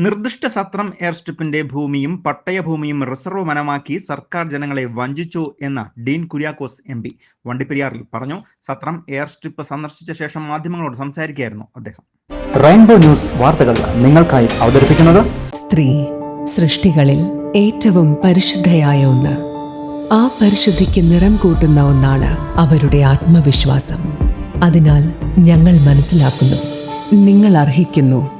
നിർദ്ദിഷ്ട സത്രം എയർ സ്ട്രിപ്പിന്റെ ഭൂമിയും പട്ടയഭൂമിയും റിസർവ് വനമാക്കി സർക്കാർ ജനങ്ങളെ വഞ്ചിച്ചു എന്ന് ഡീൻ കുര്യാക്കോസ് എം പി. വണ്ടിപ്പെരിയാറിൽ പറഞ്ഞു സത്രം എയർ സ്ട്രിപ്പ് സന്ദർശിച്ച ശേഷം മാധ്യമങ്ങളോട് സംസാരിക്കുകയായിരുന്നു അദ്ദേഹം. റെയിൻബോ ന്യൂസ് വാർത്തകൾ നിങ്ങൾക്കായി അവതരിപ്പിക്കുന്നത് സ്ത്രീ സൃഷ്ടികളിൽ ഏറ്റവും പരിശുദ്ധയായ ഒന്ന്. ആ പരിശുദ്ധിക്ക് നിറം കൂട്ടുന്ന ഒന്നാണ് അവരുടെ ആത്മവിശ്വാസം. അതിനാൽ ഞങ്ങൾ മനസ്സിലാക്കുന്നു. നിങ്ങൾ അർഹിക്കുന്നു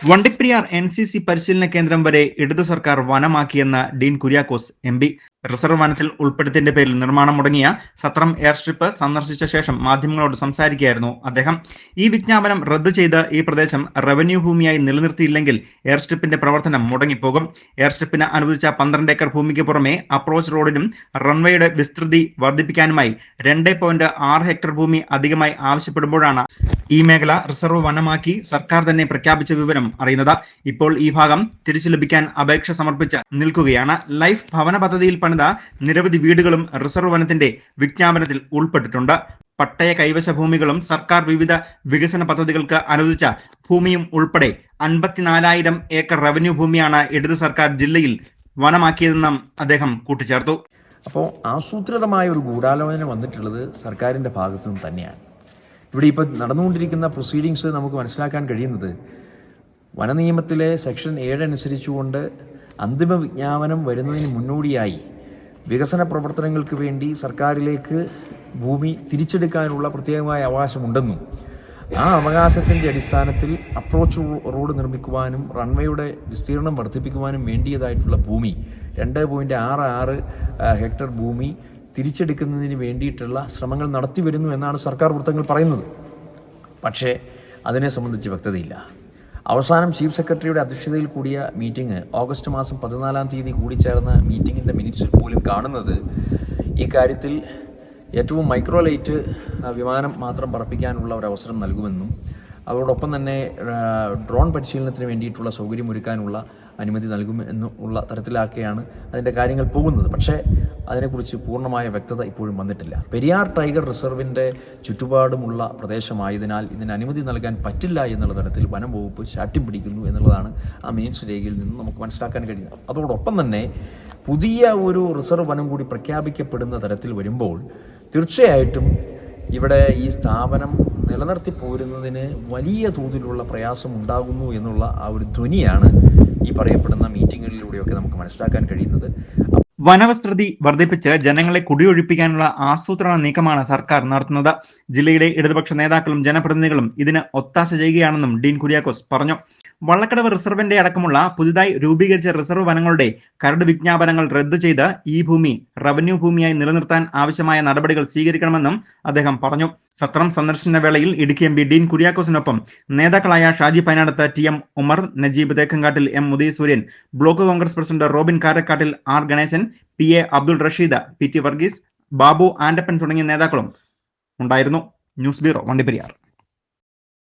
Vandiperiyar N C C പരിശീലന കേന്ദ്രം വരെ ഇടതു സർക്കാർ വനമാക്കിയെന്ന Dean Kuriakose M P. Reserve വനത്തിൽ ഉൾപ്പെടുത്തിന്റെ പേരിൽ നിർമ്മാണം മുടങ്ങിയ സത്രം എയർ സ്ട്രിപ്പ് സന്ദർശിച്ച ശേഷം മാധ്യമങ്ങളോട് സംസാരിക്കുകയായിരുന്നു അദ്ദേഹം. ഈ വിജ്ഞാപനം റദ്ദു ചെയ്ത് ഈ പ്രദേശം റവന്യൂ ഭൂമിയായി നിലനിർത്തിയില്ലെങ്കിൽ എയർ സ്ട്രിപ്പിന്റെ പ്രവർത്തനം മുടങ്ങിപ്പോകും. എയർ സ്ട്രിപ്പിന് അനുവദിച്ച പന്ത്രണ്ട് ഏക്കർ ഭൂമിക്ക് പുറമെ അപ്രോച്ച് റോഡിനും റൺവേയുടെ വിസ്തൃതി വർദ്ധിപ്പിക്കാനുമായി രണ്ട് പോയിന്റ് ആറ് ഹെക്ടർ ഭൂമി അധികമായി ആവശ്യപ്പെടുമ്പോഴാണ് ഈ മേഖല റിസർവ് വനമാക്കി സർക്കാർ തന്നെ പ്രഖ്യാപിച്ച വിവരം അറിയുന്നത്. ഇപ്പോൾ ഈ ഭാഗം തിരിച്ചു ലഭിക്കാൻ അപേക്ഷ സമർപ്പിച്ച് നിൽക്കുകയാണ്. ലൈഫ് ഭവന പദ്ധതിയിൽ പണിത നിരവധി വീടുകളും റിസർവ് വനത്തിന്റെ വിജ്ഞാപനത്തിൽ ഉൾപ്പെട്ടിട്ടുണ്ട്. പട്ടയ കൈവശ ഭൂമികളും സർക്കാർ വിവിധ വികസന പദ്ധതികൾക്ക് അനുവദിച്ച ഭൂമിയും ഉൾപ്പെടെ അൻപത്തിനാലായിരം ഏക്കർ റവന്യൂ ഭൂമിയാണ് ഇടത് സർക്കാർ ജില്ലയിൽ വനമാക്കിയതെന്നും അദ്ദേഹം കൂട്ടിച്ചേർത്തു. അപ്പോൾ ആസൂത്രിതമായ ഒരു ഗൂഢാലോചന വന്നിട്ടുള്ളത് സർക്കാരിന്റെ ഭാഗത്തു നിന്ന് തന്നെയാണ്. ഇവിടെ ഇപ്പോൾ നടന്നുകൊണ്ടിരിക്കുന്ന പ്രൊസീഡിങ്സ് നമുക്ക് മനസ്സിലാക്കാൻ കഴിയുന്നത് വനനിയമത്തിലെ സെക്ഷൻ ഏഴ് അനുസരിച്ചുകൊണ്ട് അന്തിമ വിജ്ഞാപനം വരുന്നതിന് മുന്നോടിയായി വികസന പ്രവർത്തനങ്ങൾക്ക് വേണ്ടി സർക്കാരിലേക്ക് ഭൂമി തിരിച്ചെടുക്കാനുള്ള പ്രത്യേകമായ അവകാശമുണ്ടെന്നും ആ അവകാശത്തിന്റെ അടിസ്ഥാനത്തിൽ അപ്രോച്ച് റോഡ് നിർമ്മിക്കുവാനും റൺവേയുടെ വിസ്തീർണം വർദ്ധിപ്പിക്കുവാനും വേണ്ടിയതായിട്ടുള്ള ഭൂമി രണ്ട് പോയിന്റ് ആറ് ആറ് ഹെക്ടർ ഭൂമി തിരിച്ചെടുക്കുന്നതിന് വേണ്ടിയിട്ടുള്ള ശ്രമങ്ങൾ നടത്തി വരുന്നു എന്നാണ് സർക്കാർ വൃത്തങ്ങൾ പറയുന്നത്. പക്ഷേ അതിനെ സംബന്ധിച്ച് വ്യക്തതയില്ല. അവസാനം ചീഫ് സെക്രട്ടറിയുടെ അധ്യക്ഷതയിൽ കൂടിയ മീറ്റിംഗ് ഓഗസ്റ്റ് മാസം പതിനാലാം തീയതി കൂടി ചേർന്ന മീറ്റിങ്ങിന്റെ മിനിറ്റ്സിൽ പോലും കാണുന്നത് ഈ കാര്യത്തിൽ ഏറ്റവും മൈക്രോ ലൈറ്റ് വിമാനം മാത്രം പറപ്പിക്കാനുള്ള ഒരു അവസരം നൽകുമെന്നും അതോടൊപ്പം തന്നെ ഡ്രോൺ പരിശീലനത്തിന് വേണ്ടിയിട്ടുള്ള സൗകര്യമൊരുക്കാനുള്ള അനുമതി നൽകും ഉള്ള തരത്തിലാക്കിയാണ് അതിന്റെ കാര്യങ്ങൾ പോകുന്നത്. പക്ഷേ അതിനെക്കുറിച്ച് പൂർണമായ വ്യക്തത ഇപ്പോഴും വന്നിട്ടില്ല. പെരിയാർ ടൈഗർ റിസർവിന്റെ ചുറ്റുപാടുമുള്ള പ്രദേശമായതിനാൽ ഇതിന് അനുമതി നൽകാൻ പറ്റില്ല എന്നുള്ള തരത്തിൽ വനം വകുപ്പ് ശാഠ്യം പിടിക്കുന്നു എന്നുള്ളതാണ് ആ മിനിറ്റ്സ് രേഖയിൽ നിന്ന് നമുക്ക് മനസ്സിലാക്കാൻ കഴിയുന്നത്. അതോടൊപ്പം തന്നെ പുതിയ ഒരു റിസർവ് വനം കൂടി പ്രഖ്യാപിക്കപ്പെടുന്ന തരത്തിൽ വരുമ്പോൾ തീർച്ചയായിട്ടും ഇവിടെ ഈ സ്ഥാപനം നിലനിർത്തി പോരുന്നതിന് വലിയ തോതിലുള്ള പ്രയാസം ഉണ്ടാകുന്നു എന്നുള്ള ആ ഒരു ധ്വനിയാണ് ഈ പറയപ്പെടുന്ന മീറ്റിങ്ങുകളിലൂടെയൊക്കെ നമുക്ക് മനസ്സിലാക്കാൻ കഴിയുന്നത്. വനവസ്ത്രതി വർദ്ധിപ്പിച്ച് ജനങ്ങളെ കുടിയൊഴിപ്പിക്കാനുള്ള ആസൂത്രണ നീക്കമാണ് സർക്കാർ നടത്തുന്നത്. ജില്ലയുടെ ഇടതുപക്ഷ നേതാക്കളും ജനപ്രതിനിധികളും ഇതിന് ഒത്താശ ചെയ്യുകയാണെന്നും ഡീൻ കുര്യാക്കോസ് പറഞ്ഞു. വള്ളക്കടവ് റിസർവിന്റെ അടക്കമുള്ള പുതുതായി രൂപീകരിച്ച റിസർവ് വനങ്ങളുടെ കരട് വിജ്ഞാപനങ്ങൾ റദ്ദു ചെയ്ത് ഈ ഭൂമി റവന്യൂ ഭൂമിയായി നിലനിർത്താൻ ആവശ്യമായ നടപടികൾ സ്വീകരിക്കണമെന്നും അദ്ദേഹം പറഞ്ഞു. സത്രം സന്ദർശന വേളയിൽ ഇടുക്കി എം പി ഡീൻ കുര്യാക്കോസിനൊപ്പം നേതാക്കളായ Shaji Painadath T M Umar Najeeb Thekkankattil M Udayasuryan block Congress president Robin Karakkattil R Ganesan P A Abdul Rasheed P T Varghese Babu Andappan തുടങ്ങിയ നേതാക്കളും ഉണ്ടായിരുന്നു. News bureau Vandiperiyar.